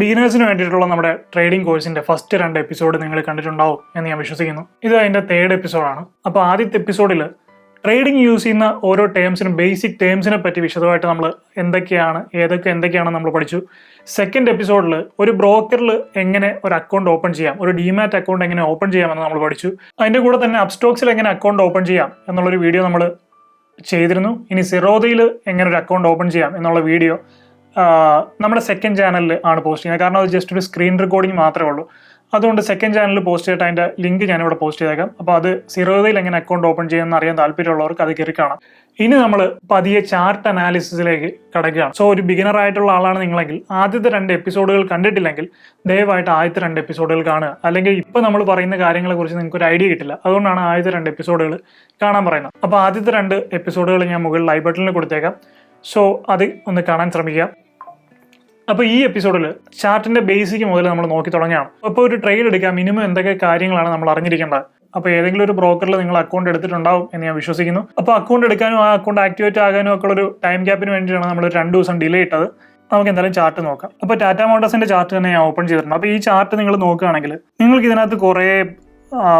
ബിഗിനേഴ്സിന് വേണ്ടിയിട്ടുള്ള നമ്മുടെ ട്രേഡിംഗ് കോഴ്സിന്റെ ഫസ്റ്റ് രണ്ട് എപ്പിസോഡ് നിങ്ങൾ കണ്ടിട്ടുണ്ടാവും എന്ന് ഞാൻ വിശ്വസിക്കുന്നു. ഇത് അതിന്റെ തേർഡ് എപ്പിസോഡാണ് അപ്പോൾ ആദ്യത്തെ എപ്പിസോഡിൽ ട്രേഡിംഗ് യൂസ് ചെയ്യുന്ന ഓരോ ടേംസിനും ബേസിക് ടേംസിനെ പറ്റി വിശദമായിട്ട് നമ്മൾ എന്തൊക്കെയാണ് ഏതൊക്കെ എന്തൊക്കെയാണ് നമ്മൾ പഠിച്ചു. സെക്കൻഡ് എപ്പിസോഡിൽ ഒരു ബ്രോക്കറിൽ എങ്ങനെ ഒരു അക്കൗണ്ട് ഓപ്പൺ ചെയ്യാം ഒരു ഡിമാറ്റ് അക്കൗണ്ട് എങ്ങനെ ഓപ്പൺ ചെയ്യാമെന്ന് നമ്മൾ പഠിച്ചു. അതിന്റെ കൂടെ തന്നെ അപ്സ്റ്റോക്സിൽ എങ്ങനെ അക്കൗണ്ട് ഓപ്പൺ ചെയ്യാം എന്നുള്ളൊരു വീഡിയോ നമ്മൾ ചെയ്തിരുന്നു. ഇനി സിറോദയിൽ എങ്ങനെ ഒരു അക്കൗണ്ട് ഓപ്പൺ ചെയ്യാം എന്നുള്ള വീഡിയോ നമ്മുടെ സെക്കൻഡ് ചാനലിൽ ആണ് പോസ്റ്റ് ചെയ്യുന്നത്. കാരണം അത് ജസ്റ്റ് ഒരു സ്ക്രീൻ റെക്കോർഡിംഗ് മാത്രമേ ഉള്ളൂ. അതുകൊണ്ട് സെക്കൻഡ് ചാനലിൽ പോസ്റ്റ് ചെയ്തിട്ട് അതിന്റെ ലിങ്ക് ഞാനിവിടെ പോസ്റ്റ് ചെയ്തേക്കാം. അപ്പോൾ അത് സിറോതയിൽ എങ്ങനെ അക്കൗണ്ട് ഓപ്പൺ ചെയ്യുമെന്ന് അറിയാൻ താല്പര്യമുള്ളവർക്ക് അത് കയറി കാണാം. ഇനി നമ്മൾ പതിയെ ചാർട്ട് അനാലിസിസിലേക്ക് കടക്കുകയാണ്. സോ ഒരു ബിഗിനർ ആയിട്ടുള്ള ആളാണ് നിങ്ങളെങ്കിൽ ആദ്യത്തെ രണ്ട് എപ്പിസോഡുകൾ കണ്ടിട്ടില്ലെങ്കിൽ ദയവായിട്ട് ആദ്യത്തെ രണ്ട് എപ്പിസോഡുകൾ കാണുക. അല്ലെങ്കിൽ ഇപ്പോൾ നമ്മൾ പറയുന്ന കാര്യങ്ങളെ കുറിച്ച് നിങ്ങൾക്ക് ഒരു ഐഡിയ കിട്ടില്ല. അതുകൊണ്ടാണ് ആദ്യത്തെ രണ്ട് എപ്പിസോഡുകൾ കാണാൻ പറയുന്നത്. അപ്പോൾ ആദ്യത്തെ രണ്ട് എപ്പിസോഡുകൾ ഞാൻ മുകളിൽ ഐ ബട്ടണിൽ കൊടുത്തേക്കാം. സോ അത് ഒന്ന് കാണാൻ ശ്രമിക്കുക. അപ്പോൾ ഈ എപ്പിസോഡിൽ ചാർട്ടിന്റെ ബേസിക് മുതൽ നമ്മൾ നോക്കി തുടങ്ങിയാണ്. അപ്പോൾ ഒരു ട്രേഡ് എടുക്കാം മിനിമം എന്തൊക്കെ കാര്യങ്ങളാണ് നമ്മൾ അറിഞ്ഞിരിക്കേണ്ടത്. അപ്പോൾ ഏതെങ്കിലും ഒരു ബ്രോക്കറിൽ നിങ്ങൾ അക്കൗണ്ട് എടുത്തിട്ടുണ്ടാവും എന്ന് ഞാൻ വിശ്വസിക്കുന്നു. അപ്പോൾ അക്കൗണ്ട് എടുക്കാനും ആ അക്കൗണ്ട് ആക്ടിവേറ്റ് ആകാനും ഒക്കെ ഒരു ടൈം ഗ്യാപ്പിന് വേണ്ടിയിട്ടാണ് നമ്മൾ രണ്ട് ദിവസം ഡിലേ ഇട്ടത്. നമുക്ക് എന്തായാലും ചാർട്ട് നോക്കാം. അപ്പോൾ ടാറ്റ മോട്ടോഴ്സിന്റെ ചാർട്ട് തന്നെ ഞാൻ ഓപ്പൺ ചെയ്തിട്ടുണ്ട്. അപ്പോൾ ഈ ചാർട്ട് നിങ്ങൾ നോക്കുകയാണെങ്കിൽ നിങ്ങൾക്ക് ഇതിനകത്ത് കുറേ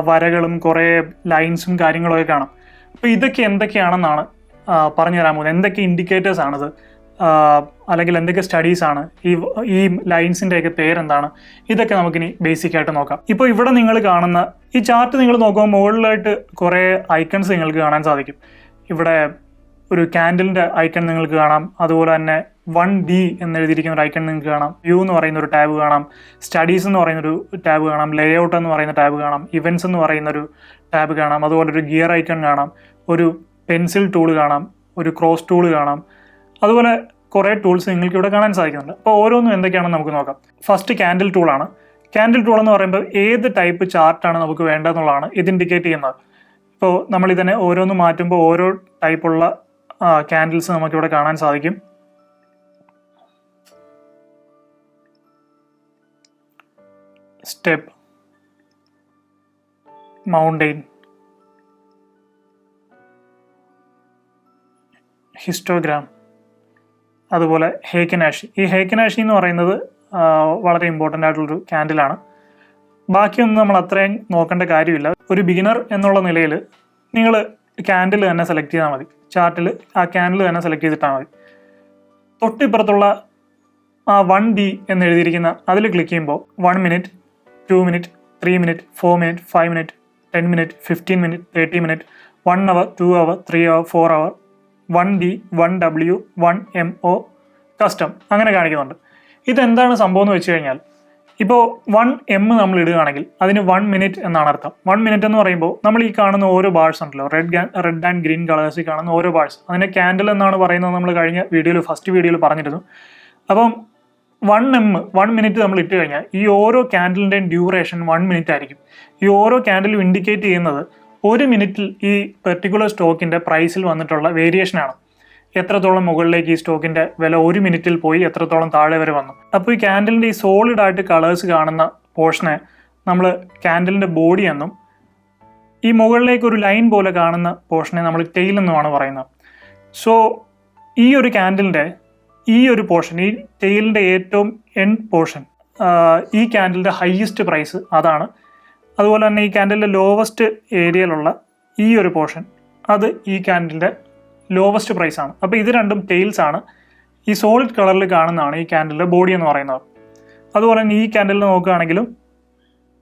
വരകളും കുറേ ലൈൻസും കാര്യങ്ങളും ഒക്കെ കാണാം. അപ്പോൾ ഇതൊക്കെ എന്തൊക്കെയാണെന്നാണ് പറഞ്ഞു തരാൻ പോകുന്നത്. എന്തൊക്കെ ഇൻഡിക്കേറ്റേഴ്സ് ആണത്? അല്ലെങ്കിൽ എന്തൊക്കെ സ്റ്റഡീസ് ആണ്? ഈ ഈ ലൈൻസിന്റെ ഒക്കെ പേരെന്താണ്? ഇതൊക്കെ നമുക്കിനി ബേസിക് ആയിട്ട് നോക്കാം. ഇപ്പോൾ ഇവിടെ നിങ്ങൾ കാണുന്ന ഈ ചാർട്ട് നിങ്ങൾ നോക്കുമ്പോൾ മുകളിലായിട്ട് കുറേ ഐക്കൺസ് നിങ്ങൾക്ക് കാണാൻ സാധിക്കും. ഇവിടെ ഒരു ക്യാൻഡിലിന്റെ ഐക്കൺ നിങ്ങൾക്ക് കാണാം. അതുപോലെ തന്നെ വൺ ഡി എന്നെഴുതിയിരിക്കുന്ന ഒരു ഐക്കൺ നിങ്ങൾക്ക് കാണാം. വ്യൂ എന്ന് പറയുന്ന ഒരു ടാബ് കാണാം. സ്റ്റഡീസ് എന്ന് പറയുന്ന ഒരു ടാബ് കാണാം. ലേഔട്ട് എന്ന് പറയുന്ന ടാബ് കാണാം. ഇവൻസ് എന്ന് പറയുന്ന ഒരു ടാബ് കാണാം. അതുപോലെ ഒരു ഗിയർ ഐക്കൺ കാണാം. ഒരു പെൻസിൽ ടൂൾ കാണാം. ഒരു ക്രോസ് ടൂൾ കാണാം. അതുപോലെ കുറേ ടൂൾസ് നിങ്ങൾക്ക് ഇവിടെ കാണാൻ സാധിക്കുന്നുണ്ട്. അപ്പോൾ ഓരോന്നും എന്തൊക്കെയാണെന്ന് നമുക്ക് നോക്കാം. ഫസ്റ്റ് ക്യാൻഡിൽ ടൂളാണ് ക്യാൻഡിൽ ടൂൾ എന്ന് പറയുമ്പോൾ ഏത് ടൈപ്പ് ചാർട്ടാണ് നമുക്ക് വേണ്ടതെന്നുള്ളതാണ് ഇത് ഇൻഡിക്കേറ്റ് ചെയ്യുന്നത്. ഇപ്പോൾ നമ്മൾ ഇതിനെ ഓരോന്ന് മാറ്റുമ്പോൾ ഓരോ ടൈപ്പുള്ള ക്യാൻഡിൽസ് നമുക്കിവിടെ കാണാൻ സാധിക്കും. സ്റ്റെപ്പ് മൗണ്ടെയിൻ ഹിസ്റ്റോഗ്രാം അതുപോലെ ഹേക്കനാഷി ഈ ഹേക്കനാഷി എന്ന് പറയുന്നത് വളരെ ഇമ്പോർട്ടന്റ് ആയിട്ടുള്ളൊരു ക്യാൻഡിലാണ് ബാക്കിയൊന്നും നമ്മൾ അത്രയും നോക്കേണ്ട കാര്യമില്ല. ഒരു ബിഗിനർ എന്നുള്ള നിലയിൽ നിങ്ങൾ ക്യാൻഡിൽ തന്നെ സെലക്ട് ചെയ്താൽ മതി. ചാർട്ടിൽ ആ ക്യാൻഡിൽ തന്നെ സെലക്ട് ചെയ്തിട്ടാൽ മതി. തൊട്ടിപ്പുറത്തുള്ള ആ വൺ ബി എന്ന് എഴുതിയിരിക്കുന്ന അതിൽ ക്ലിക്ക് ചെയ്യുമ്പോൾ one minute two minute three minute four minute five minute ten minute fifteen minute thirty minute one hour two hour three hour four hour one B one W one M O custom അങ്ങനെ കാണിക്കുന്നുണ്ട്. ഇതെന്താണ് സംഭവം എന്ന് വെച്ച് കഴിഞ്ഞാൽ ഇപ്പോൾ one M നമ്മൾ ഇടുകയാണെങ്കിൽ അതിന് വൺ മിനിറ്റ് എന്നാണ് അർത്ഥം. വൺ മിനിറ്റ് എന്ന് പറയുമ്പോൾ നമ്മൾ ഈ കാണുന്ന ഓരോ ബാഴ്സ് ഉണ്ടല്ലോ. റെഡ് റെഡ് ആൻഡ് ഗ്രീൻ കളേഴ്സിൽ കാണുന്ന ഓരോ ബാഴ്സ് അതിനെ ക്യാൻഡിൽ എന്നാണ് പറയുന്നത് നമ്മൾ കഴിഞ്ഞ വീഡിയോയിൽ ഫസ്റ്റ് വീഡിയോയിൽ പറഞ്ഞിരുന്നു. അപ്പം വൺ എം വൺ മിനിറ്റ് നമ്മൾ ഇട്ട് കഴിഞ്ഞാൽ ഈ ഓരോ ക്യാൻഡിലിന്റെയും ഡ്യൂറേഷൻ വൺ മിനിറ്റ് ആയിരിക്കും. ഈ ഓരോ ക്യാൻഡിലും ഇൻഡിക്കേറ്റ് ചെയ്യുന്നത് ഒരു മിനിറ്റിൽ ഈ പെർട്ടിക്കുലർ സ്റ്റോക്കിന്റെ പ്രൈസിൽ വന്നിട്ടുള്ള വേരിയേഷനാണ് എത്രത്തോളം മുകളിലേക്ക് ഈ സ്റ്റോക്കിന്റെ വില ഒരു മിനിറ്റിൽ പോയി എത്രത്തോളം താഴെ വരെ വന്നു. അപ്പോൾ ഈ ക്യാൻഡിലിന്റെ ഈ സോളിഡ് ആയിട്ട് കളേഴ്സ് കാണുന്ന പോർഷനെ നമ്മൾ ക്യാൻഡിലിന്റെ ബോഡി എന്നും ഈ മുകളിലേക്ക് ഒരു ലൈൻ പോലെ കാണുന്ന പോർഷനെ നമ്മൾ ടെയിൽ എന്നുമാണ് പറയുന്നത്. സോ ഈ ഒരു ക്യാൻഡിലിന്റെ ഈ ഒരു പോർഷൻ ഈ ടെയിലിന്റെ ഏറ്റവും എൻഡ് പോർഷൻ ഈ ക്യാൻഡിലിന്റെ ഹയസ്റ്റ് പ്രൈസ് അതാണ് അതുപോലെ തന്നെ ഈ ക്യാൻഡിലിന്റെ ലോവസ്റ്റ് ഏരിയയിലുള്ള ഈ ഒരു പോർഷൻ അത് ഈ ക്യാൻഡിലിന്റെ ലോവസ്റ്റ് പ്രൈസ് ആണ്. അപ്പോൾ ഇത് രണ്ടും ടെയിൽസ് ആണ്. ഈ സോളിഡ് കളറിൽ കാണുന്നതാണ് ഈ ക്യാൻഡിലിന്റെ ബോഡി എന്ന് പറയുന്നത്. അതുപോലെ തന്നെ ഈ ക്യാൻഡിൽ നോക്കുകയാണെങ്കിലും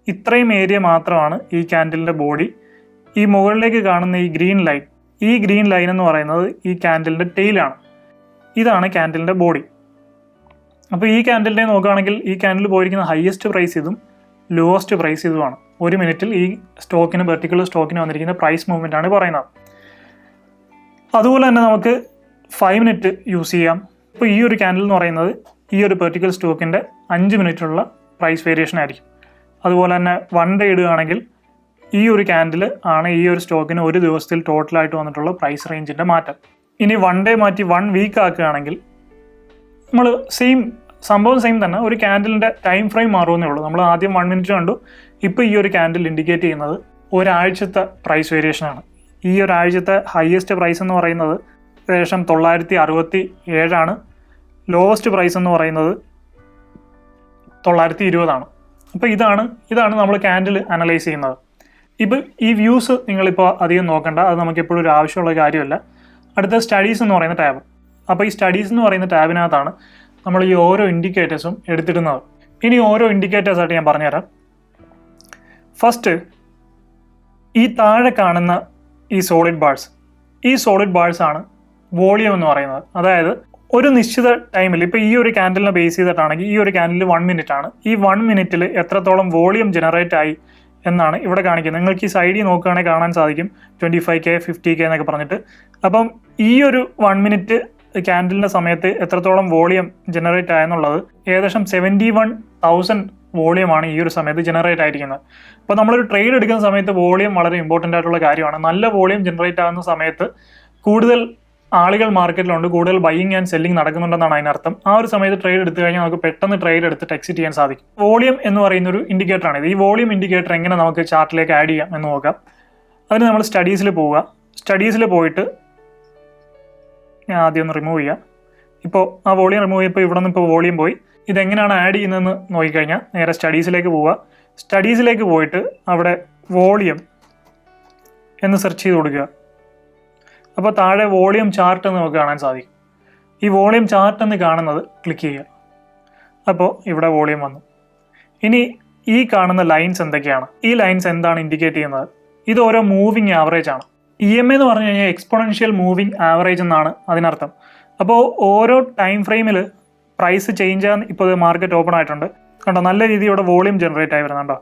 ഇത്രയും ഏരിയ മാത്രമാണ് ഈ ക്യാൻഡിലിന്റെ ബോഡി ഈ മുകളിലേക്ക് കാണുന്ന ഈ ഗ്രീൻ ലൈൻ ഈ ഗ്രീൻ ലൈൻ എന്ന് പറയുന്നത് ഈ ക്യാൻഡിലിന്റെ ടെയിലാണ് ഇതാണ് ക്യാൻഡിലിന്റെ ബോഡി അപ്പോൾ ഈ ക്യാൻഡിലിനെ നോക്കുകയാണെങ്കിൽ ഈ ക്യാൻഡിൽ പോയിരിക്കുന്ന ഹയസ്റ്റ് പ്രൈസ് ഇതും ലോവസ്റ്റ് പ്രൈസ് ഇതുമാണ്. ഒരു മിനിറ്റിൽ ഈ സ്റ്റോക്കിന് പെർട്ടിക്കുലർ സ്റ്റോക്കിന് വന്നിരിക്കുന്ന പ്രൈസ് മൂവ്മെന്റ് ആണ് പറയുന്നത്. അതുപോലെ തന്നെ നമുക്ക് ഫൈവ് മിനിറ്റ് യൂസ് ചെയ്യാം. ഇപ്പോൾ ഈ ഒരു ക്യാൻഡിൽ എന്ന് പറയുന്നത് ഈ ഒരു പെർട്ടിക്കുലർ സ്റ്റോക്കിന്റെ അഞ്ച് മിനിറ്റുള്ള പ്രൈസ് വേരിയേഷൻ ആയിരിക്കും. അതുപോലെ തന്നെ വൺ ഡേ ഇടുകയാണെങ്കിൽ ഈ ഒരു ക്യാൻഡിൽ ആണ് ഈ ഒരു സ്റ്റോക്കിന് ഒരു ദിവസത്തിൽ ടോട്ടലായിട്ട് വന്നിട്ടുള്ള പ്രൈസ് റേഞ്ചിന്റെ മാറ്റം. ഇനി വൺ ഡേ മാറ്റി വൺ വീക്ക് ആക്കുകയാണെങ്കിൽ നമ്മൾ സെയിം സംഭവം സെയിം തന്നെ. ഒരു ക്യാൻഡിലിന്റെ ടൈം ഫ്രെയിം മാറുമെന്നേ ഉള്ളൂ. നമ്മൾ ആദ്യം വൺ മിനിറ്റ് കണ്ടു. ഇപ്പോൾ ഈ ഒരു ക്യാൻഡിൽ ഇൻഡിക്കേറ്റ് ചെയ്യുന്നത് ഒരാഴ്ചത്തെ പ്രൈസ് വേരിയേഷൻ ആണ്. ഈ ഒരാഴ്ചത്തെ ഹയസ്റ്റ് പ്രൈസ് എന്ന് പറയുന്നത് ഏകദേശം തൊള്ളായിരത്തി അറുപത്തി ഏഴാണ് ലോവസ്റ്റ് പ്രൈസ് എന്ന് പറയുന്നത് തൊള്ളായിരത്തി ഇരുപതാണ് അപ്പോൾ ഇതാണ് ഇതാണ് നമ്മൾ ക്യാൻഡിൽ അനലൈസ് ചെയ്യുന്നത്. ഇപ്പോൾ ഈ വ്യൂസ് നിങ്ങളിപ്പോൾ അധികം നോക്കണ്ട അത് നമുക്ക് എപ്പോഴും ഒരു ആവശ്യമുള്ള കാര്യമല്ല. അടുത്ത സ്റ്റഡീസ് എന്ന് പറയുന്ന ടാബ് അപ്പോൾ ഈ സ്റ്റഡീസ് എന്ന് പറയുന്ന ടാബിനകത്താണ് നമ്മൾ ഈ ഓരോ ഇൻഡിക്കേറ്റേഴ്സും എടുത്തിടുന്നത്. ഇനി ഓരോ ഇൻഡിക്കേറ്റേഴ്സായിട്ട് ഞാൻ പറഞ്ഞുതരാം. ഫസ്റ്റ് ഈ താഴെ കാണുന്ന ഈ സോളിഡ് ബാൾസ് ഈ സോളിഡ് ബാൾസ് ആണ് വോളിയം എന്ന് പറയുന്നത്. അതായത് ഒരു നിശ്ചിത ടൈമിൽ ഇപ്പോൾ ഈ ഒരു ക്യാൻഡലിനെ ബേസ് ചെയ്തിട്ടാണെങ്കിൽ ഈ ഒരു ക്യാൻഡിൽ വൺ മിനിറ്റ് ആണ്. ഈ വൺ മിനിറ്റിൽ എത്രത്തോളം വോളിയം ജനറേറ്റ് ആയി എന്നാണ് ഇവിടെ കാണിക്കുന്നത്. നിങ്ങൾക്ക് ഈ സൈഡിൽ നോക്കുകയാണെങ്കിൽ കാണാൻ സാധിക്കും. Twenty five K fifty K എന്നൊക്കെ പറഞ്ഞിട്ട്. അപ്പം ഈ ഒരു വൺ മിനിറ്റ് ക്യാൻഡിലിന്റെ സമയത്ത് എത്രത്തോളം വോളിയം ജനറേറ്റ് ആയെന്നുള്ളത് ഏകദേശം സെവന്റി വൺ തൗസൻഡ് വോളിയമാണ് ഈ ഒരു സമയത്ത് ജനറേറ്റ് ആയിരിക്കുന്നത്. അപ്പോൾ നമ്മളൊരു ട്രേഡ് എടുക്കുന്ന സമയത്ത് വോളിയം വളരെ ഇമ്പോർട്ടന്റ് ആയിട്ടുള്ള കാര്യമാണ്. നല്ല വോളിയം ജനറേറ്റ് ആകുന്ന സമയത്ത് കൂടുതൽ ആളുകൾ മാർക്കറ്റിലുണ്ട് കൂടുതൽ ബൈയിങ് ആൻഡ് സെല്ലിംഗ് നടക്കുന്നുണ്ടെന്നാണ് അതിനർത്ഥം. ആ ഒരു സമയത്ത് ട്രേഡ് എടുത്തു കഴിഞ്ഞാൽ നമുക്ക് പെട്ടെന്ന് ട്രേഡ് എടുത്തിട്ട് എക്സിറ്റ് ചെയ്യാൻ സാധിക്കും. വോളിയം എന്ന് പറയുന്ന ഒരു ഇൻഡിക്കേറ്റർ ആണ് ഇത്. ഈ വോളിയം ഇൻഡിക്കേറ്റർ എങ്ങനെ നമുക്ക് ചാർട്ടിലേക്ക് ആഡ് ചെയ്യാം എന്ന് നോക്കാം. അതിന് നമ്മൾ സ്റ്റഡീസിൽ പോവുക. സ്റ്റഡീസിൽ പോയിട്ട് ഞാൻ ആദ്യം ഒന്ന് റിമൂവ് ചെയ്യാം. ഇപ്പോൾ ആ വോളിയം റിമൂവ് ചെയ്യപ്പോൾ ഇവിടെ നിന്ന് ഇപ്പോൾ വോളിയം പോയി. ഇതെങ്ങനെയാണ് ആഡ് ചെയ്യുന്നതെന്ന് നോക്കിക്കഴിഞ്ഞാൽ നേരെ സ്റ്റഡീസിലേക്ക് പോവുക. സ്റ്റഡീസിലേക്ക് പോയിട്ട് അവിടെ വോളിയം എന്ന് സെർച്ച് ചെയ്ത് കൊടുക്കുക. അപ്പോൾ താഴെ വോളിയം ചാർട്ട് എന്ന് നമുക്ക് കാണാൻ സാധിക്കും. ഈ വോളിയം ചാർട്ട് എന്ന് കാണുന്നത് ക്ലിക്ക് ചെയ്യുക. അപ്പോൾ ഇവിടെ വോളിയം വന്നു. ഇനി ഈ കാണുന്ന ലൈൻസ് എന്തൊക്കെയാണ്? ഈ ലൈൻസ് എന്താണ് ഇൻഡിക്കേറ്റ് ചെയ്യുന്നത്? ഇത് ഓരോ മൂവിങ് ആവറേജ് ആണ്. ഇ എം എന്ന് പറഞ്ഞു കഴിഞ്ഞാൽ എക്സ്പൊണൻഷ്യൽ മൂവിങ് ആവറേജ് എന്നാണ് അതിനർത്ഥം. അപ്പോൾ ഓരോ ടൈം ഫ്രെയിമിൽ പ്രൈസ് ചേഞ്ച് ആകാൻ ഇപ്പോൾ മാർക്കറ്റ് ഓപ്പൺ ആയിട്ടുണ്ട്. കണ്ടോ നല്ല രീതിയിൽ ഇവിടെ വോളിയം ജനറേറ്റ് ആയി വരുന്നുണ്ടോ?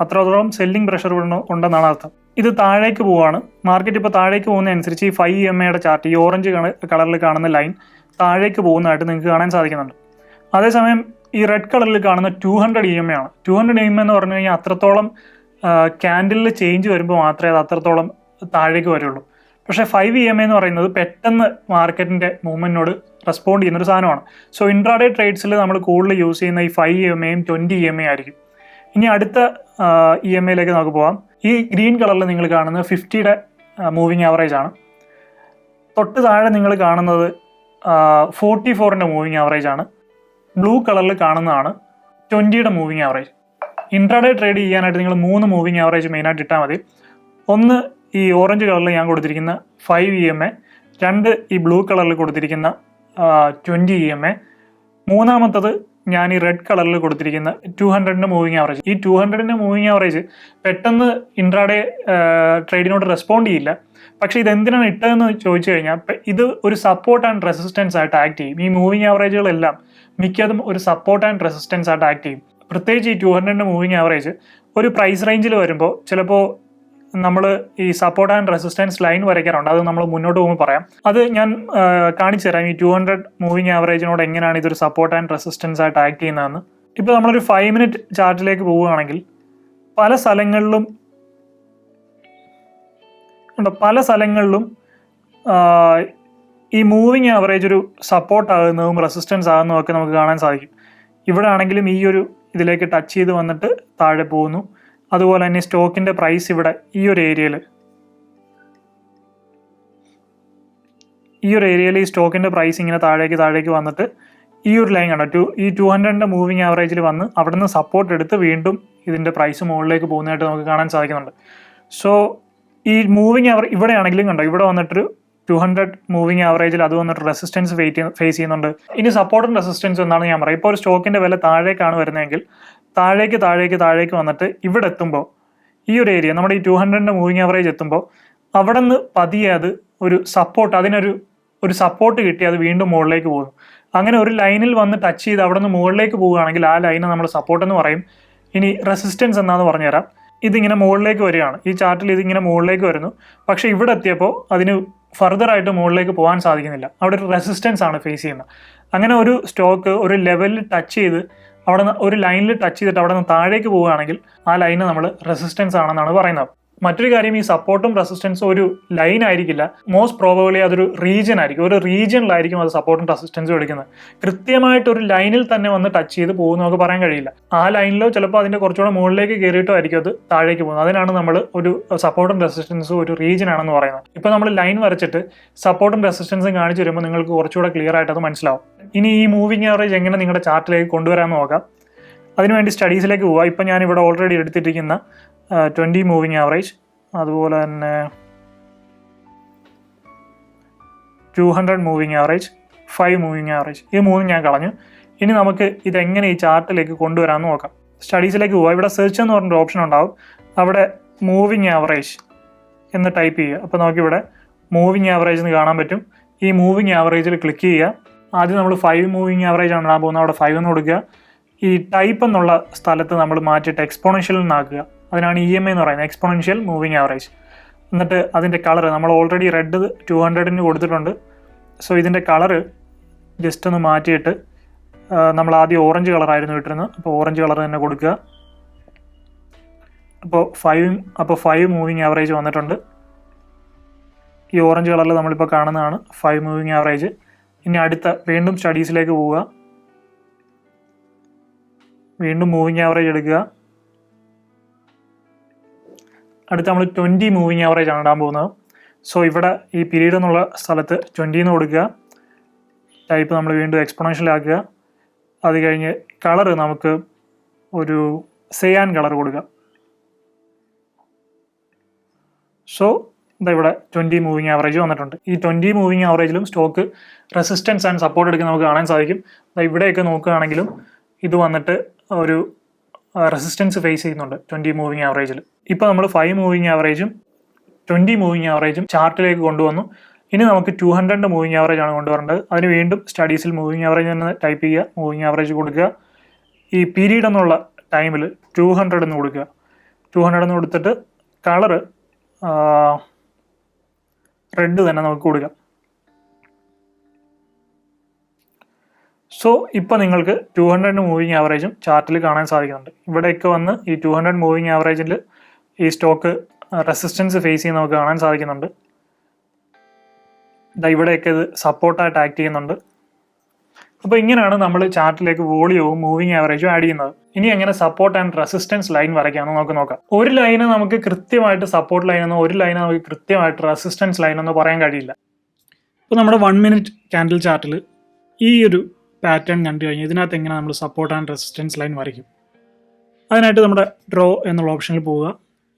അത്രത്തോളം സെല്ലിംഗ് പ്രഷർ ഉണ്ടെന്നാണ് അർത്ഥം. ഇത് താഴേക്ക് പോവാണ്. മാർക്കറ്റ് ഇപ്പോൾ താഴേക്ക് പോകുന്നതനുസരിച്ച് ഈ ഫൈവ് എം എയുടെ ചാർട്ട് ഈ ഓറഞ്ച് കളറിൽ കാണുന്ന ലൈൻ താഴേക്ക് പോകുന്നതായിട്ട് നിങ്ങൾക്ക് കാണാൻ സാധിക്കുന്നുണ്ട്. അതേസമയം ഈ റെഡ് കളറിൽ കാണുന്ന two hundred E M A ആണ്. ടു ഹൺഡ്രഡ് ഇ എം എന്ന് പറഞ്ഞു കഴിഞ്ഞാൽ അത്രത്തോളം ക്യാൻഡിലിൽ ചേഞ്ച് വരുമ്പോൾ മാത്രമേ അത് അത്രത്തോളം താഴേക്ക് വരുള്ളൂ. പക്ഷേ ഫൈവ് ഇ എം എന്ന് പറയുന്നത് പെട്ടെന്ന് മാർക്കറ്റിന്റെ മൂവ്മെന്റിനോട് റെസ്പോണ്ട് ചെയ്യുന്ന ഒരു സാധനമാണ്. സോ ഇൻട്രാഡേ ട്രേഡ്സിൽ നമ്മൾ കൂടുതൽ യൂസ് ചെയ്യുന്ന ഈ ഫൈവ് ഇ എം എയും ട്വന്റി ഇ എം എ ആയിരിക്കും. ഇനി അടുത്ത ഇ എം ഐയിലേക്ക് നമുക്ക് പോകാം ഈ ഗ്രീൻ കളറിൽ നിങ്ങൾ കാണുന്നത് ഫിഫ്റ്റിയുടെ മൂവിങ് ആവറേജ് ആണ്. തൊട്ട് താഴെ നിങ്ങൾ കാണുന്നത് ഫോർട്ടി ഫോറിന്റെ മൂവിങ് ആവറേജ് ആണ്. ബ്ലൂ കളറിൽ കാണുന്നതാണ് ട്വന്റിയുടെ മൂവിങ് ആവറേജ് ഇൻട്രാഡേ ട്രേഡ് ചെയ്യാനായിട്ട് നിങ്ങൾ മൂന്ന് മൂവിങ് ആവറേജ് മെയിനായിട്ട് ഇട്ടാൽ മതി. ഒന്ന് ഈ ഓറഞ്ച് കളറിൽ ഞാൻ കൊടുത്തിരിക്കുന്ന ഫൈവ് ഇ എം എ രണ്ട് ഈ ബ്ലൂ കളറിൽ കൊടുത്തിരിക്കുന്ന ട്വന്റി ഇ എം എ. മൂന്നാമത്തത് ഞാൻ ഈ റെഡ് കളറിൽ കൊടുത്തിരിക്കുന്ന ടു ഹൺഡ്രഡിന്റെ മൂവിങ് ആവറേജ് ഈ ടു ഹൺഡ്രഡിന്റെ മൂവിങ് ആവറേജ് പെട്ടെന്ന് ഇൻട്രാഡേ ട്രേഡിനോട് റെസ്പോണ്ട് ചെയ്യില്ല. പക്ഷേ ഇത് എന്തിനാണ് ഇട്ടതെന്ന് ചോദിച്ചു കഴിഞ്ഞാൽ ഇത് ഒരു സപ്പോർട്ട് ആൻഡ് റെസിസ്റ്റൻസ് ആയിട്ട് ആക്ട് ചെയ്യും. ഈ മൂവിങ് ആവറേജുകളെല്ലാം മിക്കതും ഒരു സപ്പോർട്ട് ആൻഡ് റെസിസ്റ്റൻസ് ആയിട്ട് ആക്ട് ചെയ്യും. പ്രത്യേകിച്ച് ഈ ടു ഹൺഡ്രഡിന്റെ മൂവിങ് ആവറേജ് ഒരു പ്രൈസ് റേഞ്ചിൽ വരുമ്പോൾ ചിലപ്പോൾ നമ്മൾ ഈ സപ്പോർട്ട് ആൻഡ് റെസിസ്റ്റൻസ് ലൈൻ വരയ്ക്കാറുണ്ട്. അത് നമ്മൾ മുന്നോട്ട് പോകുമ്പോൾ പറയാം. അത് ഞാൻ കാണിച്ചു തരാം. ഈ ടു ഹൺഡ്രഡ് മൂവിങ് ആവറേജിനോട് എങ്ങനെയാണ് ഇതൊരു സപ്പോർട്ട് ആൻഡ് റെസിസ്റ്റൻസ് ആയിട്ട് ആക്ട് ചെയ്യുന്നതെന്ന്. ഇപ്പോൾ നമ്മളൊരു ഫൈവ് മിനിറ്റ് ചാർട്ടിലേക്ക് പോവുകയാണെങ്കിൽ പല സ്ഥലങ്ങളിലും പല സ്ഥലങ്ങളിലും ഈ മൂവിങ് ആവറേജ് ഒരു സപ്പോർട്ട് ആകുന്നതും റെസിസ്റ്റൻസ് ആകുന്നതും ഒക്കെ നമുക്ക് കാണാൻ സാധിക്കും. ഇവിടെ ആണെങ്കിലും ഈ ഒരു ഇതിലേക്ക് ടച്ച് ചെയ്ത് വന്നിട്ട് താഴെ പോകുന്നു. അതുപോലെ തന്നെ സ്റ്റോക്കിന്റെ പ്രൈസ് ഇവിടെ ഈ ഒരു ഏരിയയിൽ. ഈ ഒരു ഏരിയയിൽ ഈ സ്റ്റോക്കിന്റെ പ്രൈസ് ഇങ്ങനെ താഴേക്ക് താഴേക്ക് വന്നിട്ട് ഈ ഒരു ലൈൻ കണ്ടോ ടു ഈ ടു ഹൺഡ്രഡിന്റെ മൂവിങ് ആവറേജിൽ വന്ന് അവിടുന്ന് സപ്പോർട്ട് എടുത്ത് വീണ്ടും ഇതിന്റെ പ്രൈസ് മുകളിലേക്ക് പോകുന്നതായിട്ട് നമുക്ക് കാണാൻ സാധിക്കുന്നുണ്ട്. സോ ഈ മൂവിങ് ആവർ ഇവിടെ ആണെങ്കിലും കണ്ടോ? ഇവിടെ വന്നിട്ടൊരു ടു ഹൺഡ്രഡ് മൂവിങ് ആവറേജിൽ അത് വന്നിട്ട് റെസിസ്റ്റൻസ് ഫേസ് ചെയ്യുന്നുണ്ട്. ഇനി സപ്പോർട്ടും റെസിസ്റ്റൻസ് എന്നാണ് ഞാൻ പറയുക ഇപ്പോൾ ഒരു സ്റ്റോക്കിന്റെ വില താഴേക്കാണ് വരുന്നതെങ്കിൽ താഴേക്ക് താഴേക്ക് താഴേക്ക് വന്നിട്ട് ഇവിടെ എത്തുമ്പോൾ ഈ ഒരു ഏരിയ നമ്മുടെ ഈ ടു ഹൺഡ്രഡിന്റെ മൂവിങ് ആവറേജ് എത്തുമ്പോൾ അവിടെ നിന്ന് പതിയെ അത് ഒരു സപ്പോർട്ട് അതിനൊരു ഒരു സപ്പോർട്ട് കിട്ടി അത് വീണ്ടും മുകളിലേക്ക് പോകും അങ്ങനെ ഒരു ലൈനിൽ വന്ന് ടച്ച് ചെയ്ത് അവിടെ നിന്ന് മുകളിലേക്ക് പോവുകയാണെങ്കിൽ ആ ലൈനെ നമ്മൾ സപ്പോർട്ട് എന്ന് പറയും. ഇനി റെസിസ്റ്റൻസ് എന്നാന്ന് പറഞ്ഞുതരാം. ഇതിങ്ങനെ മുകളിലേക്ക് വരികയാണ്. ഈ ചാർട്ടിൽ ഇതിങ്ങനെ മുകളിലേക്ക് വരുന്നു. പക്ഷേ ഇവിടെ എത്തിയപ്പോൾ അതിന് ഫർദർ ആയിട്ട് മുകളിലേക്ക് പോകാൻ സാധിക്കുന്നില്ല. അവിടെ ഒരു റെസിസ്റ്റൻസ് ആണ് ഫേസ് ചെയ്യുന്നത്. അങ്ങനെ ഒരു സ്റ്റോക്ക് ഒരു ലെവലിൽ ടച്ച് ചെയ്ത് അവിടെ നിന്ന് ഒരു ലൈനിൽ ടച്ച് ചെയ്തിട്ട് അവിടെ നിന്ന് താഴേക്ക് പോവുകയാണെങ്കിൽ ആ ലൈന് നമ്മൾ റെസിസ്റ്റൻസ് ആണെന്നാണ് പറയുന്നത്. മറ്റൊരു കാര്യം ഈ സപ്പോർട്ടും റെസിസ്റ്റൻസും ഒരു ലൈൻ ആയിരിക്കില്ല. മോസ്റ്റ് പ്രോബബിളി അതൊരു റീജിയൻ ആയിരിക്കും. ഒരു റീജിയനിലായിരിക്കും അത് സപ്പോർട്ടും റെസിസ്റ്റൻസും എടുക്കുന്നത്. കൃത്യമായിട്ട് ഒരു ലൈനിൽ തന്നെ വന്ന് ടച്ച് ചെയ്ത് പോകും നമുക്ക് പറയാൻ കഴിയില്ല. ആ ലൈനിലോ ചിലപ്പോൾ അതിന്റെ കുറച്ചുകൂടെ മുകളിലേക്ക് കയറിയിട്ടോ ആയിരിക്കും അത് താഴേക്ക് പോകുന്നത്. അതിനാണ് നമ്മൾ ഒരു സപ്പോർട്ടും റെസിസ്റ്റൻസും ഒരു റീജിയൻ ആണെന്ന് പറയുന്നത്. ഇപ്പോൾ നമ്മൾ ലൈൻ വരച്ചിട്ട് സപ്പോർട്ടും റെസിസ്റ്റൻസും കാണിച്ചു വരുമ്പോൾ നിങ്ങൾക്ക് കുറച്ചുകൂടെ ക്ലിയർ ആയിട്ട് അത് മനസ്സിലാവും. ഇനി ഈ മൂവിങ് ആവറേജ് എങ്ങനെ നിങ്ങളുടെ ചാർട്ടിലേക്ക് കൊണ്ടുവരാമെന്ന് നോക്കാം. അതിനുവേണ്ടി സ്റ്റഡീസിലേക്ക് പോവാം ഇപ്പം ഞാൻ ഇവിടെ ഓൾറെഡി എടുത്തിട്ടിരിക്കുന്ന ട്വന്റി മൂവിങ് ആവറേജ് അതുപോലെ തന്നെ two hundred moving average five moving average ഈ മൂന്നും ഞാൻ കളഞ്ഞു. ഇനി നമുക്ക് ഇതെങ്ങനെ ഈ ചാർട്ടിലേക്ക് കൊണ്ടുവരാമെന്ന് നോക്കാം. സ്റ്റഡീസിലേക്ക് പോവാം. ഇവിടെ സെർച്ച് എന്ന് പറഞ്ഞൊരു ഓപ്ഷൻ ഉണ്ടാവും. അവിടെ മൂവിങ് ആവറേജ് എന്ന് ടൈപ്പ് ചെയ്യുക. അപ്പോൾ നമുക്കിവിടെ മൂവിങ് ആവറേജ് എന്ന് കാണാൻ പറ്റും. ഈ മൂവിങ് ആവറേജിൽ ക്ലിക്ക് ചെയ്യുക. ആദ്യം നമ്മൾ ഫൈവ് മൂവിങ് ആവറേജ് ആണ് ഇടാൻ പോകുന്നത്. അവിടെ ഫൈവ് എന്ന് കൊടുക്കുക. ഈ ടൈപ്പ് എന്നുള്ള സ്ഥലത്ത് നമ്മൾ മാറ്റിയിട്ട് എക്സ്പോണൻഷ്യൽ എന്നാക്കുക അതിനാണ് ഇ എം ഐ എന്ന് പറയുന്നത് എക്സ്പോണൻഷ്യൽ മൂവിങ് ആവറേജ് എന്നിട്ട് അതിന്റെ കളർ നമ്മൾ ഓൾറെഡി റെഡ് ടു ഹൺഡ്രഡിന് കൊടുത്തിട്ടുണ്ട്. സോ ഇതിന്റെ കളറ് ജസ്റ്റ് ഒന്ന് മാറ്റിയിട്ട് നമ്മൾ ആദ്യം ഓറഞ്ച് കളറായിരുന്നു ഇട്ടിരുന്നത്. അപ്പോൾ ഓറഞ്ച് കളർ തന്നെ കൊടുക്കുക. അപ്പോൾ ഫൈവ് അപ്പോൾ ഫൈവ് മൂവിങ് ആവറേജ് വന്നിട്ടുണ്ട്. ഈ ഓറഞ്ച് കളറിൽ നമ്മളിപ്പോൾ കാണുന്നതാണ് ഫൈവ് മൂവിങ് ആവറേജ് ഇനി അടുത്ത വീണ്ടും സ്റ്റഡീസിലേക്ക് പോവുക. വീണ്ടും മൂവിങ് ആവറേജ് എടുക്കുക. അടുത്ത നമ്മൾ ട്വന്റി മൂവിങ് ആവറേജ് ആണ് ഇടാൻ പോകുന്നത്. സോ ഇവിടെ ഈ പീരീഡ് എന്നുള്ള സ്ഥലത്ത് ട്വന്റി എന്ന് കൊടുക്കുക. ടൈപ്പ് നമ്മൾ വീണ്ടും എക്സ്പൊണൻഷ്യൽ ആക്കുക. അത് കഴിഞ്ഞ് കളർ നമുക്ക് ഒരു സെയാൻ കളർ കൊടുക്കുക സോ ഇതാ ഇവിടെ ട്വന്റി മൂവിങ് ആവറേജ് വന്നിട്ടുണ്ട്. ഈ ട്വന്റി മൂവിങ് ആവറേജിലും സ്റ്റോക്ക് റെസിസ്റ്റൻസ് ആൻഡ് സപ്പോർട്ട് എടുക്കുന്ന നമുക്ക് കാണാൻ സാധിക്കും. ഇവിടെയൊക്കെ നോക്കുകയാണെങ്കിലും ഇത് വന്നിട്ട് ഒരു റെസിസ്റ്റൻസ് ഫേസ് ചെയ്യുന്നുണ്ട് ട്വന്റി മൂവിങ് ആവറേജിൽ ഇപ്പോൾ നമ്മൾ ഫൈവ് മൂവിങ് ആവറേജും ട്വന്റി മൂവിങ് ആവറേജും ചാർട്ടിലേക്ക് കൊണ്ടുവന്നു. ഇനി നമുക്ക് ടു ഹൺഡ്രഡ് മൂവിങ് ആവറേജ് ആണ് കൊണ്ടുവരേണ്ടത്. അതിന് വീണ്ടും സ്റ്റഡീസിൽ മൂവിങ് ആവറേജ് എന്ന് ടൈപ്പ് ചെയ്യുക മൂവിങ് ആവറേജ് കൊടുക്കുക. ഈ പീരീഡ് എന്നുള്ള ടൈമിൽ ടു ഹൺഡ്രഡ് എന്ന് കൊടുക്കുക. ടു ഹൺഡ്രഡ് എന്ന് കൊടുത്തിട്ട് കളറ് റെഡ് തന്നെ നമുക്ക് കൊടുക്കാം. സോ ഇപ്പൊ നിങ്ങൾക്ക് ടു ഹൺഡ്രഡ് മൂവിങ് ആവറേജും ചാർട്ടിൽ കാണാൻ സാധിക്കുന്നുണ്ട്. ഇവിടെയൊക്കെ വന്ന് ഈ ടു ഹൺഡ്രഡ് മൂവിങ് ആവറേജിൽ ഈ സ്റ്റോക്ക് റെസിസ്റ്റൻസ് ഫേസ് ചെയ്യുന്ന നമുക്ക് കാണാൻ സാധിക്കുന്നുണ്ട്. ഇവിടെയൊക്കെ ഇത് സപ്പോർട്ടായിട്ട് ആക്ട് ചെയ്യുന്നുണ്ട്. അപ്പോൾ ഇങ്ങനെയാണ് നമ്മൾ ചാർട്ടിലേക്ക് വോളിയവും മൂവിങ് ആവറേജും ആഡ് ചെയ്യുന്നത്. ഇനി എങ്ങനെ സപ്പോർട്ട് ആൻഡ് റെസിസ്റ്റൻസ് ലൈൻ വരയ്ക്കാമെന്ന് നമുക്ക് നോക്കാം. ഒരു ലൈന് നമുക്ക് കൃത്യമായിട്ട് സപ്പോർട്ട് ലൈൻ എന്നോ ഒരു ലൈന് നമുക്ക് കൃത്യമായിട്ട് റെസിസ്റ്റൻസ് ലൈൻ എന്നോ പറയാൻ കഴിയില്ല. ഇപ്പോൾ നമ്മുടെ വൺ മിനിറ്റ് ക്യാൻഡിൽ ചാർട്ടിൽ ഈ ഒരു പാറ്റേൺ കണ്ടു കഴിഞ്ഞാൽ ഇതിനകത്ത് എങ്ങനെ നമ്മൾ സപ്പോർട്ട് ആൻഡ് റെസിസ്റ്റൻസ് ലൈൻ വരയ്ക്കും. അതിനായിട്ട് നമ്മുടെ ഡ്രോ എന്നുള്ള ഓപ്ഷനിൽ പോവുക.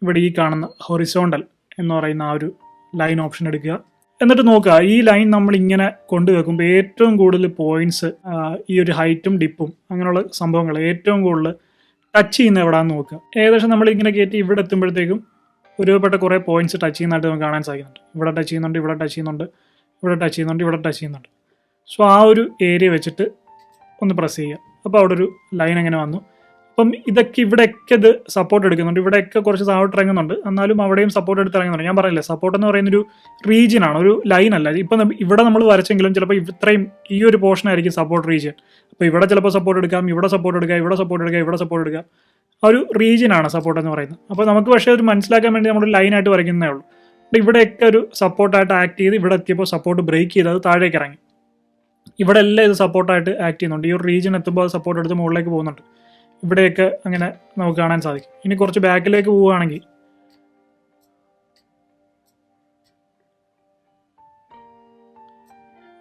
ഇവിടെ ഈ കാണുന്ന ഹൊറിസോണ്ടൽ എന്ന് പറയുന്ന ആ ഒരു ലൈൻ ഓപ്ഷൻ എടുക്കുക. എന്നിട്ട് നോക്കുക ഈ ലൈൻ നമ്മൾ ഇങ്ങനെ കൊണ്ടു വെക്കുമ്പോൾ ഏറ്റവും കൂടുതൽ പോയിന്റ്സ് ഈ ഒരു ഹൈറ്റും ഡിപ്പും അങ്ങനെയുള്ള സംഭവങ്ങൾ ഏറ്റവും കൂടുതൽ ടച്ച് ചെയ്യുന്ന എവിടെയാണെന്ന് നോക്കുക. ഏകദേശം നമ്മൾ ഇങ്ങനെ കയറ്റി ഇവിടെ എത്തുമ്പോഴത്തേക്കും ഒരുപെട്ട കുറേ പോയിന്റ്സ് ടച്ച് ചെയ്യുന്നതായിട്ട് നമുക്ക് കാണാൻ സാധിക്കുന്നുണ്ട്. ഇവിടെ ടച്ച് ചെയ്യുന്നുണ്ട് ഇവിടെ ടച്ച് ചെയ്യുന്നുണ്ട് ഇവിടെ ടച്ച് ചെയ്യുന്നുണ്ട് ഇവിടെ ടച്ച് ചെയ്യുന്നുണ്ട്. സോ ആ ഒരു ഏരിയ വെച്ചിട്ട് ഒന്ന് പ്രസ് ചെയ്യുക. അപ്പോൾ അവിടെ ഒരു ലൈൻ അങ്ങനെ വന്നു. അപ്പം ഇതൊക്കെ ഇവിടെയൊക്കെ ഇത് സപ്പോർട്ട് എടുക്കുന്നുണ്ട്. ഇവിടെയൊക്കെ കുറച്ച് താഴോട്ട് ഇറങ്ങുന്നുണ്ട്. എന്നാലും അവിടെയും സപ്പോർട്ട് എടുത്ത് ഇറങ്ങുന്നുണ്ട്. ഞാൻ പറയില്ല സപ്പോർട്ട് എന്ന് പറയുന്ന ഒരു റീജിയൻ ആണ്. ഒരു ലൈൻ അല്ല. ഇപ്പം ഇവിടെ നമ്മൾ വരച്ചെങ്കിലും ചിലപ്പോൾ ഇത്രയും ഈ ഒരു പോർഷൻ ആയിരിക്കും സപ്പോർട്ട് റീജിയൻ അപ്പോൾ ഇവിടെ ചിലപ്പോൾ സപ്പോർട്ട് എടുക്കാം ഇവിടെ സപ്പോർട്ട് എടുക്കാം ഇവിടെ സപ്പോർട്ട് എടുക്കാം ഇവിടെ സപ്പോർട്ട് എടുക്കാം. ആ ഒരു റീജിയൻ ആണ് സപ്പോർട്ട് എന്ന് പറയുന്നത്. അപ്പോൾ നമുക്ക് പക്ഷേ ഒരു മനസ്സിലാക്കാൻ വേണ്ടി നമ്മൾ ലൈനായിട്ട് വരയ്ക്കുന്നേ ഉള്ളൂ. അപ്പോൾ ഇവിടെയൊക്കെ ഒരു സപ്പോർട്ടായിട്ട് ആക്ട് ചെയ്ത് ഇവിടെ എത്തിയപ്പോൾ സപ്പോർട്ട് ബ്രേക്ക് ചെയ്ത് അത് താഴേക്ക് ഇറങ്ങി. ഇവിടെ എല്ലാം ഇത് സപ്പോർട്ടായിട്ട് ആക്ട് ചെയ്യുന്നുണ്ട്. ഈ ഒരു റീജിയൻ എത്തുമ്പോൾ അത് സപ്പോർട്ട് എടുത്ത് മുകളിലേക്ക് പോകുന്നുണ്ട്. ഇവിടെയൊക്കെ അങ്ങനെ നമുക്ക് കാണാൻ സാധിക്കും. ഇനി കുറച്ച് ബാക്കിലേക്ക് പോവുകയാണെങ്കിൽ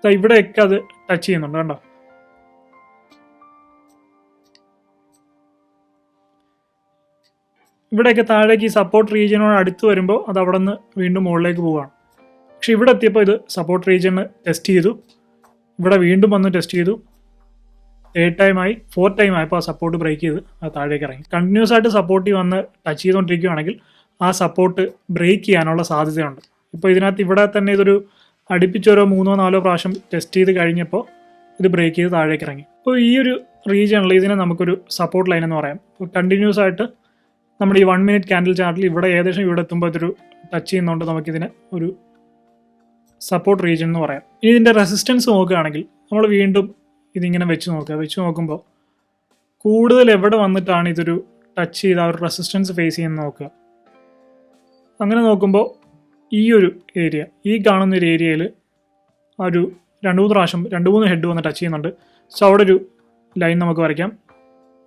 ഇവിടെയൊക്കെ അത് ടച്ച് ചെയ്യുന്നുണ്ട് കണ്ടോ? ഇവിടെയൊക്കെ താഴേക്ക് ഈ സപ്പോർട്ട് റീജിയനോട് അടുത്ത് വരുമ്പോൾ അത് അവിടെ നിന്ന് വീണ്ടും മുകളിലേക്ക് പോവുകയാണ്. പക്ഷെ ഇവിടെ എത്തിയപ്പോൾ ഇത് സപ്പോർട്ട് റീജിയന് ടെസ്റ്റ് ചെയ്തു. ഇവിടെ വീണ്ടും വന്ന് ടെസ്റ്റ് ചെയ്തു. തേർഡ് ടൈമായി ഫോർത്ത് ടൈം ആയപ്പോൾ ആ സപ്പോർട്ട് ബ്രേക്ക് ചെയ്ത് അത് താഴേക്ക് ഇറങ്ങി. കണ്ടിന്യൂസ് ആയിട്ട് സപ്പോർട്ട് വന്ന് ടച്ച് ചെയ്തുകൊണ്ടിരിക്കുകയാണെങ്കിൽ ആ സപ്പോർട്ട് ബ്രേക്ക് ചെയ്യാനുള്ള സാധ്യതയുണ്ട്. ഇപ്പോൾ ഇതിനകത്ത് ഇവിടെ തന്നെ ഇതൊരു അടുപ്പിച്ചോരോ മൂന്നോ നാലോ പ്രാവശ്യം ടെസ്റ്റ് ചെയ്ത് കഴിഞ്ഞപ്പോൾ ഇത് ബ്രേക്ക് ചെയ്ത് താഴേക്ക് ഇറങ്ങി. അപ്പോൾ ഈ ഒരു റീജിയണിൽ ഇതിനെ നമുക്കൊരു സപ്പോർട്ട് ലൈൻ എന്ന് പറയാം. കണ്ടിന്യൂസ് ആയിട്ട് നമ്മുടെ ഈ വൺ മിനിറ്റ് ക്യാൻഡിൽ ചാർട്ടിൽ ഇവിടെ ഏകദേശം ഇവിടെ എത്തുമ്പോൾ ഇതൊരു ടച്ച് ചെയ്യുന്നതുകൊണ്ട് നമുക്കിതിനെ ഒരു സപ്പോർട്ട് റീജിയൻ എന്ന് പറയാം. ഇനി ഇതിന്റെ റെസിസ്റ്റൻസ് നോക്കുകയാണെങ്കിൽ നമ്മൾ വീണ്ടും ഇതിങ്ങനെ വെച്ച് നോക്കുക. വെച്ച് നോക്കുമ്പോൾ കൂടുതൽ എവിടെ വന്നിട്ടാണ് ഇതൊരു ടച്ച് ചെയ്ത് ആ ഒരു റെസിസ്റ്റൻസ് ഫേസ് ചെയ്യുന്ന നോക്കുക. അങ്ങനെ നോക്കുമ്പോൾ ഈ ഒരു ഏരിയ ഈ കാണുന്ന ഒരു ഏരിയയിൽ ഒരു രണ്ട് മൂന്ന് പ്രാവശ്യം രണ്ട് മൂന്ന് ഹെഡ് വന്ന് ടച്ച് ചെയ്യുന്നുണ്ട്. സോ അവിടെ ഒരു ലൈൻ നമുക്ക് വരയ്ക്കാം.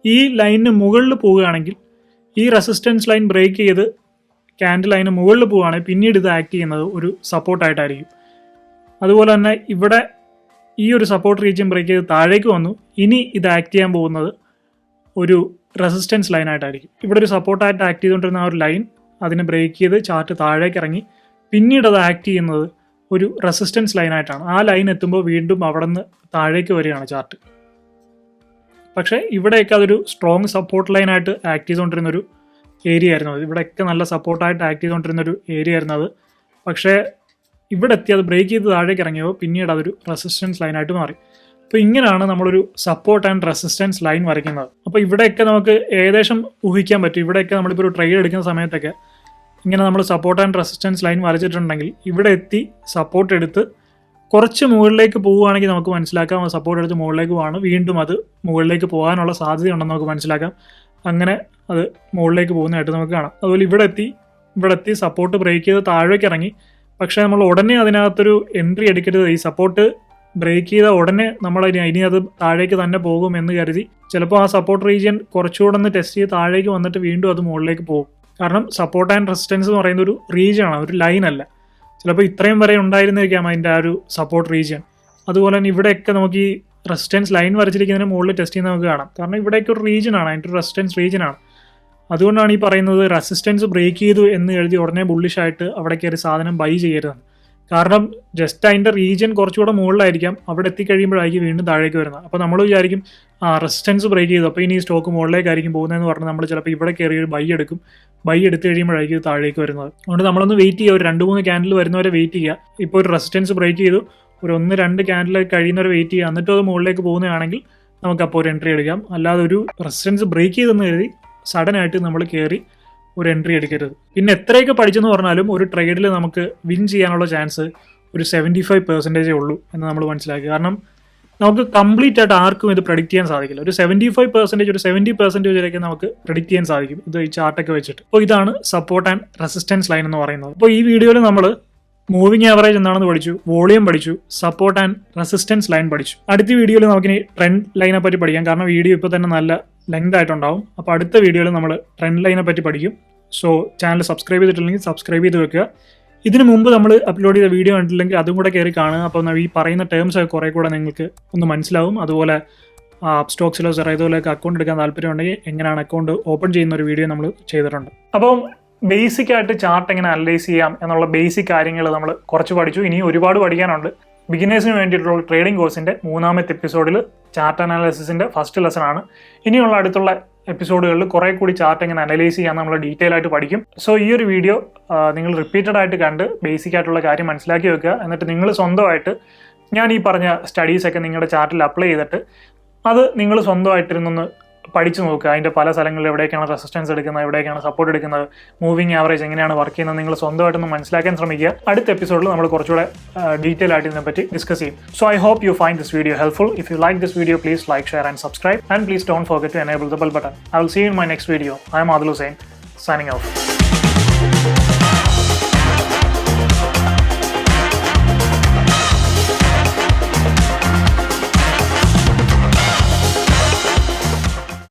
ഈ ലൈനിന് മുകളിൽ പോവുകയാണെങ്കിൽ ഈ റെസിസ്റ്റൻസ് ലൈൻ ബ്രേക്ക് ചെയ്ത് ക്യാൻഡിൽ ലൈന് മുകളിൽ പോവുകയാണെങ്കിൽ പിന്നീട് ഇത് ആക്ട് ചെയ്യുന്നത് ഒരു സപ്പോർട്ടായിട്ടായിരിക്കും അതുപോലെ തന്നെ ഇവിടെ ഈ ഒരു സപ്പോർട്ട് റീജിയൻ ബ്രേക്ക് ചെയ്ത് താഴേക്ക് വന്നു. ഇനി ഇത് ആക്ട് ചെയ്യാൻ പോകുന്നത് ഒരു റെസിസ്റ്റൻസ് ലൈനായിട്ടായിരിക്കും ഇവിടെ ഒരു സപ്പോർട്ടായിട്ട് ആക്ട് ചെയ്തുകൊണ്ടിരുന്ന ആ ഒരു ലൈൻ അതിനെ ബ്രേക്ക് ചെയ്ത് ചാർട്ട് താഴേക്ക് ഇറങ്ങി. പിന്നീട് അത് ആക്ട് ചെയ്യുന്നത് ഒരു റെസിസ്റ്റൻസ് ലൈനായിട്ടാണ് ആ ലൈൻ എത്തുമ്പോൾ വീണ്ടും അവിടെ നിന്ന് താഴേക്ക് വരികയാണ് ചാർട്ട് പക്ഷേ ഇവിടെയൊക്കെ അതൊരു സ്ട്രോങ് സപ്പോർട്ട് ലൈനായിട്ട് ആക്ട് ചെയ്തുകൊണ്ടിരുന്ന ഒരു ഏരിയ ആയിരുന്നു. അത് ഇവിടെയൊക്കെ നല്ല സപ്പോർട്ടായിട്ട് ആക്ട് ചെയ്തുകൊണ്ടിരുന്ന ഒരു ഏരിയ ആയിരുന്നു അത്. പക്ഷേ ഇവിടെ എത്തി അത് ബ്രേക്ക് ചെയ്ത് താഴേക്ക് ഇറങ്ങിയപ്പോൾ പിന്നീട് അതൊരു റെസിസ്റ്റൻസ് ലൈനായിട്ട് മാറി. അപ്പോൾ ഇങ്ങനെയാണ് നമ്മളൊരു സപ്പോർട്ട് ആൻഡ് റെസിസ്റ്റൻസ് ലൈൻ വരയ്ക്കുന്നത്. അപ്പോൾ ഇവിടെയൊക്കെ നമുക്ക് ഏകദേശം ഊഹിക്കാൻ പറ്റും. ഇവിടെയൊക്കെ നമ്മളിപ്പോൾ ഒരു ട്രേഡ് എടുക്കുന്ന സമയത്തൊക്കെ ഇങ്ങനെ നമ്മൾ സപ്പോർട്ട് ആൻഡ് റെസിസ്റ്റൻസ് ലൈൻ വരച്ചിട്ടുണ്ടെങ്കിൽ ഇവിടെ എത്തി സപ്പോർട്ട് എടുത്ത് കുറച്ച് മുകളിലേക്ക് പോവുകയാണെങ്കിൽ നമുക്ക് മനസ്സിലാക്കാം. സപ്പോർട്ട് എടുത്ത് മുകളിലേക്ക് പോവാണ്. വീണ്ടും അത് മുകളിലേക്ക് പോകാനുള്ള സാധ്യതയുണ്ടെന്ന് നമുക്ക് മനസ്സിലാക്കാം. അങ്ങനെ അത് മുകളിലേക്ക് പോകുന്നതായിട്ട് നമുക്ക് കാണാം. അതുപോലെ ഇവിടെ എത്തി ഇവിടെ എത്തി സപ്പോർട്ട് ബ്രേക്ക് ചെയ്ത് താഴേക്ക് ഇറങ്ങി പക്ഷേ നമ്മൾ ഉടനെ അതിനകത്തൊരു എൻട്രി എടുക്കരുത്. ഈ സപ്പോർട്ട് ബ്രേക്ക് ചെയ്ത ഉടനെ നമ്മൾ ഇനി അത് താഴേക്ക് തന്നെ പോകും എന്ന് കരുതി. ചിലപ്പോൾ ആ സപ്പോർട്ട് റീജിയൻ കുറച്ചുകൂടെ ഒന്ന് ടെസ്റ്റ് ചെയ്ത് താഴേക്ക് വന്നിട്ട് വീണ്ടും അത് മുകളിലേക്ക് പോകും. കാരണം സപ്പോർട്ട് ആൻഡ് റെസിസ്റ്റൻസ് എന്ന് പറയുന്ന ഒരു റീജിയൻ ആണ് ഒരു ലൈൻ അല്ല. ചിലപ്പോൾ ഇത്രയും വരെ ഉണ്ടായിരുന്നിരിക്കാം അതിന്റെ ആ ഒരു സപ്പോർട്ട് റീജിയൻ അതുപോലെ തന്നെ ഇവിടെയൊക്കെ നമുക്ക് ഈ റെസിസ്റ്റൻസ് ലൈൻ വരച്ചിരിക്കുന്നതിന് മുകളിൽ ടെസ്റ്റ് ചെയ്യുന്ന നമുക്ക് കാണാം. കാരണം ഇവിടെയൊക്കെ ഒരു റീജിയൻ ആണ് അതിന്റെ ഒരു റെസിസ്റ്റൻസ് റീജിയൻ ആണ്. അതുകൊണ്ടാണ് ഈ പറയുന്നത് റെസിസ്റ്റൻസ് ബ്രേക്ക് ചെയ്തു എന്ന് എഴുതി ഉടനെ ബുള്ളിഷായിട്ട് അവിടെ കയറി സാധനം ബൈ ചെയ്യരുത്. കാരണം ജസ്റ്റ് അതിന്റെ റീജിയൻ കുറച്ചുകൂടെ മുകളിലായിരിക്കാം അവിടെ എത്തിക്കഴിയുമ്പോഴായിരിക്കും വീണ്ടും താഴേക്ക് വരുന്നത്. അപ്പോൾ നമ്മൾ വിചാരിക്കും ആ റെസിസ്റ്റൻസ് ബ്രേക്ക് ചെയ്തു അപ്പോൾ ഇനി സ്റ്റോക്ക് മുകളിലേക്കായിരിക്കും പോകുന്നതെന്ന് പറഞ്ഞ് നമ്മൾ ചിലപ്പോൾ ഇവിടെ കയറി ഒരു ബൈ എടുക്കും. ബൈ എടുത്തു കഴിയുമ്പോഴായിരിക്കും താഴേക്ക് വരുന്നത്. അതുകൊണ്ട് നമ്മളൊന്ന് വെയിറ്റ് ചെയ്യുക ഒരു രണ്ട് മൂന്ന് ക്യാൻഡിൽ വരുന്നവരെ വെയിറ്റ് ചെയ്യുക. ഇപ്പോൾ ഒരു റെസിസ്റ്റൻസ് ബ്രേക്ക് ചെയ്തു ഒരു ഒന്ന് രണ്ട് ക്യാൻഡിൽ കഴിയുന്നവരെ വെയിറ്റ് ചെയ്യുക. എന്നിട്ട് അത് മുകളിലേക്ക് പോകുന്നതാണെങ്കിൽ നമുക്ക് അപ്പോൾ ഒരു എൻട്രി എടുക്കാം. അല്ലാതെ ഒരു റെസിസ്റ്റൻസ് ബ്രേക്ക് ചെയ്തെന്ന് കരുതി സഡൻ ആയിട്ട് നമ്മൾ കയറി ഒരു എൻട്രി എടുക്കരുത്. പിന്നെ എത്രയൊക്കെ പഠിച്ചെന്ന് പറഞ്ഞാലും ഒരു ട്രേഡിൽ നമുക്ക് വിൻ ചെയ്യാനുള്ള ചാൻസ് ഒരു സെവന്റി ഫൈവ് പെർസെന്റേജേ ഉള്ളൂ എന്ന് നമ്മൾ മനസ്സിലാക്കി കാരണം നമുക്ക് കംപ്ലീറ്റ് ആയിട്ട് ആർക്കും ഇത് പ്രഡിക്റ്റ് ചെയ്യാൻ സാധിക്കില്ല. ഒരു സെവന്റി ഫൈവ് പെർസെന്റേജ് ഒരു സെവന്റി പെർസെന്റേജ് വരെയൊക്കെ നമുക്ക് പ്രഡിക്റ്റ് ചെയ്യാൻ സാധിക്കും. ഇത് ഈ ചാർട്ടൊക്കെ വെച്ചിട്ട്. അപ്പോൾ ഇതാണ് സപ്പോർട്ട് ആൻഡ് റെസിസ്റ്റൻസ് ലൈൻ എന്ന് പറയുന്നത്. അപ്പോൾ ഈ വീഡിയോയിൽ നമ്മൾ മൂവിങ് ആവറേജ് എന്താണെന്ന് പഠിച്ചു വോളിയം പഠിച്ചു സപ്പോർട്ട് ആൻഡ് റെസിസ്റ്റൻസ് ലൈൻ പഠിച്ചു. അടുത്ത വീഡിയോയിൽ നമുക്കിനി ട്രെൻഡ് ലൈനെ പറ്റി പഠിക്കാം. കാരണം വീഡിയോ ഇപ്പോൾ തന്നെ നല്ല ലെങ്ത് ആയിട്ടുണ്ടാവും. അപ്പോൾ അടുത്ത വീഡിയോയിൽ നമ്മൾ ട്രെൻഡ് ലൈനെ പറ്റി പഠിക്കും. സോ ചാനൽ സബ്സ്ക്രൈബ് ചെയ്തിട്ടില്ലെങ്കിൽ സബ്സ്ക്രൈബ് ചെയ്ത് വെക്കുക. ഇതിനു മുമ്പ് നമ്മൾ അപ്ലോഡ് ചെയ്ത വീഡിയോ കണ്ടില്ലെങ്കിൽ അതും കൂടെ കയറി കാണുക. അപ്പോൾ ഈ പറയുന്ന ടേംസ് ഒക്കെ കുറേ കൂടെ നിങ്ങൾക്ക് ഒന്ന് മനസ്സിലാവും. അതുപോലെ സ്റ്റോക്സിലോ സെറൈതോയിലൊക്കെ അക്കൗണ്ട് എടുക്കാൻ താല്പര്യം ഉണ്ടെങ്കിൽ എങ്ങനെയാണ് അക്കൗണ്ട് ഓപ്പൺ ചെയ്യുന്ന ഒരു വീഡിയോ നമ്മൾ ചെയ്തിട്ടുണ്ട്. അപ്പം ബേസിക് ആയിട്ട് ചാർട്ട് എങ്ങനെ അനലൈസ് ചെയ്യാം എന്നുള്ള ബേസിക് കാര്യങ്ങൾ നമ്മൾ കുറച്ച് പഠിച്ചു. ഇനി ഒരുപാട് പഠിക്കാനുണ്ട്. ബിഗിനേഴ്സിന് വേണ്ടിയിട്ടുള്ള ട്രേഡിംഗ് കോഴ്സിന്റെ മൂന്നാമത്തെ എപ്പിസോഡിൽ ചാർട്ട് അനാലിസിസിന്റെ ഫസ്റ്റ് ലെസൺ ആണ്. ഇനിയുള്ള അടുത്തുള്ള എപ്പിസോഡുകളിൽ കുറെ കൂടി ചാർട്ട് എങ്ങനെ അനലൈസ് ചെയ്യാൻ നമ്മൾ ഡീറ്റെയിൽ ആയിട്ട് പഠിക്കും. സോ ഈ ഒരു വീഡിയോ നിങ്ങൾ റിപ്പീറ്റഡ് ആയിട്ട് കണ്ട് ബേസിക് ആയിട്ടുള്ള കാര്യം മനസ്സിലാക്കി വെക്കുക. എന്നിട്ട് നിങ്ങൾ സ്വന്തമായിട്ട് ഞാൻ ഈ പറഞ്ഞ സ്റ്റഡീസ് ഒക്കെ നിങ്ങളുടെ ചാർട്ടിൽ അപ്ലൈ ചെയ്തിട്ട് അത് നിങ്ങൾ സ്വന്തമായിട്ടിരുന്നൊന്ന് പഠിച്ചു നോക്കുക. അതിന്റെ പല സ്ഥലങ്ങളിൽ എവിടേക്കാണ് റെസിസ്റ്റൻസ് എടുക്കുന്നത് എവിടേക്കാണ് സപ്പോർട്ട് എടുക്കുന്നത് മൂവിങ് ആവറേജ് എങ്ങനെയാണ് വർക്ക് ചെയ്യുന്നത് നിങ്ങൾ സ്വന്തമായിട്ടൊന്ന് മനസ്സിലാക്കാൻ ശ്രമിക്കുക. അടുത്ത എപ്പിസോഡിൽ നമ്മൾ കുറച്ചുകൂടെ ഡീറ്റെയിൽ ആയിട്ട് ഇതിനെപ്പറ്റി ഡിസ്കസ് ചെയ്യും. So I hope you find this video helpful if you like this video please like share and subscribe and please don't forget to enable the bell button I will see in my next video I'm Adul Hussain signing off